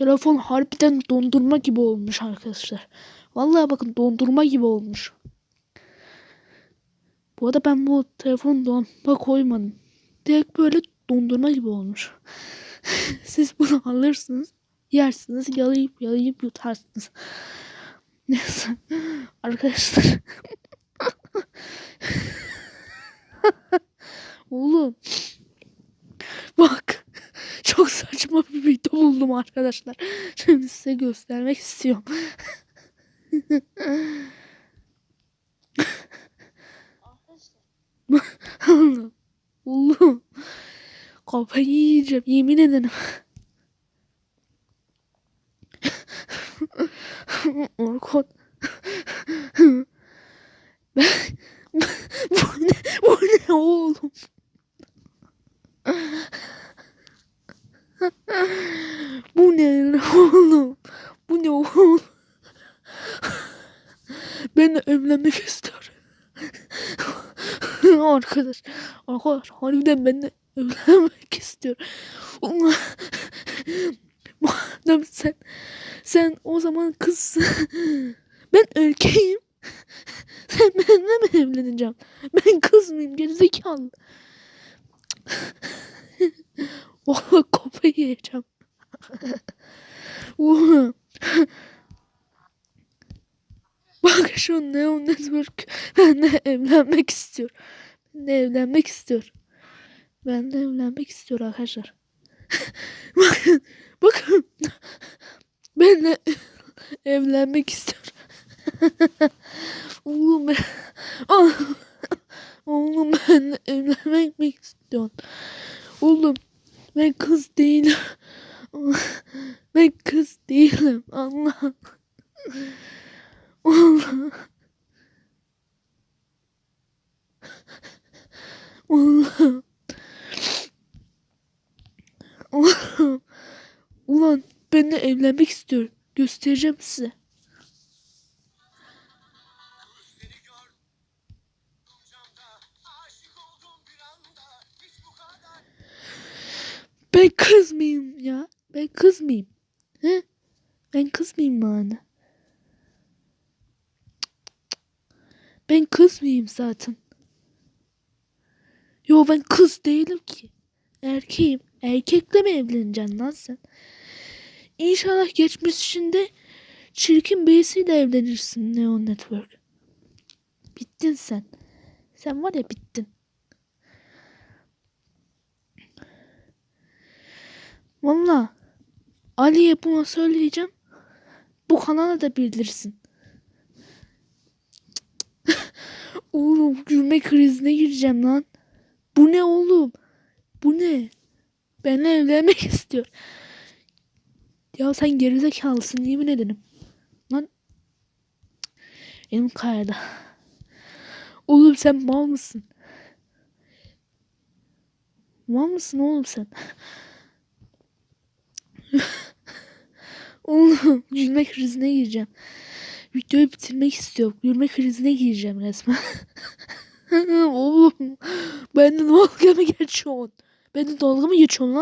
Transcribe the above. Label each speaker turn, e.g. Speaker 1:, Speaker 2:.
Speaker 1: Telefon harbiden dondurma gibi olmuş arkadaşlar. Vallahi bakın dondurma gibi olmuş. Bu arada ben bu telefonu donma koymadım. Direkt böyle dondurma gibi olmuş. Siz bunu alırsınız, yersiniz, yalayıp yalayıp yutarsınız. Neyse arkadaşlar. Oğlum. Saçma bir video buldum arkadaşlar. Şimdi size göstermek istiyorum. Oğlum. Kafayı yiyeceğim yemin ederim. Orkun. Ben, bu ne, bu ne oğlum? Bu ne oğlum? Bu ne oğlum? Ben evlenmek istiyorum. Arkadaş, arkadaş harbiden ben de evlenmek istiyorum. Madem sen, sen o zaman kızsın. Ben erkeğim. Sen benimle mi evleneceksin? Ben kız mıyım? Gerizekalı. Vallahi kafayı yiyeceğim. Oğlum. Bak şu Neon evlenmek de evlenmek istiyorum. Ben de evlenmek istiyorum arkadaşlar. bakın. Bakın. Ben de evlenmek istiyorum. Oğlum ben... Ah! Oğlum ben de evlenmek mi istiyorum? Oğlum ben kız değilim. Ben kız değilim. Allah. Allah. Allah. Allah. Ulan ben de evlenmek istiyorum. Göstereceğim size. Ben kız ya? Ben kız? He? Ben kız mıyım? Ben kız zaten? Yo ben kız değilim ki. Erkeğim. Erkekle mi evleneceksin lan sen? İnşallah geçmişinde çirkin birisiyle evlenirsin Neon Network. Bittin sen. Sen var ya bittin. Valla Ali'ye buna söyleyeceğim. Bu kanala da bildirsin. oğlum gülme krizine gireceğim lan. Bu ne oğlum? Bu ne? Benimle evlenmek istiyor. Ya sen gerizekalısın yemin ederim. Lan. Elim kaydı. Oğlum sen mal mısın? Mal mısın oğlum sen? Oğlum gülme krizine gireceğim. Videoyu bitirmek istiyorum. Gülme krizine gireceğim resmen. Oğlum ben de dalga mı geçiyorsun? Ben de dalga mı geçiyorsun lan?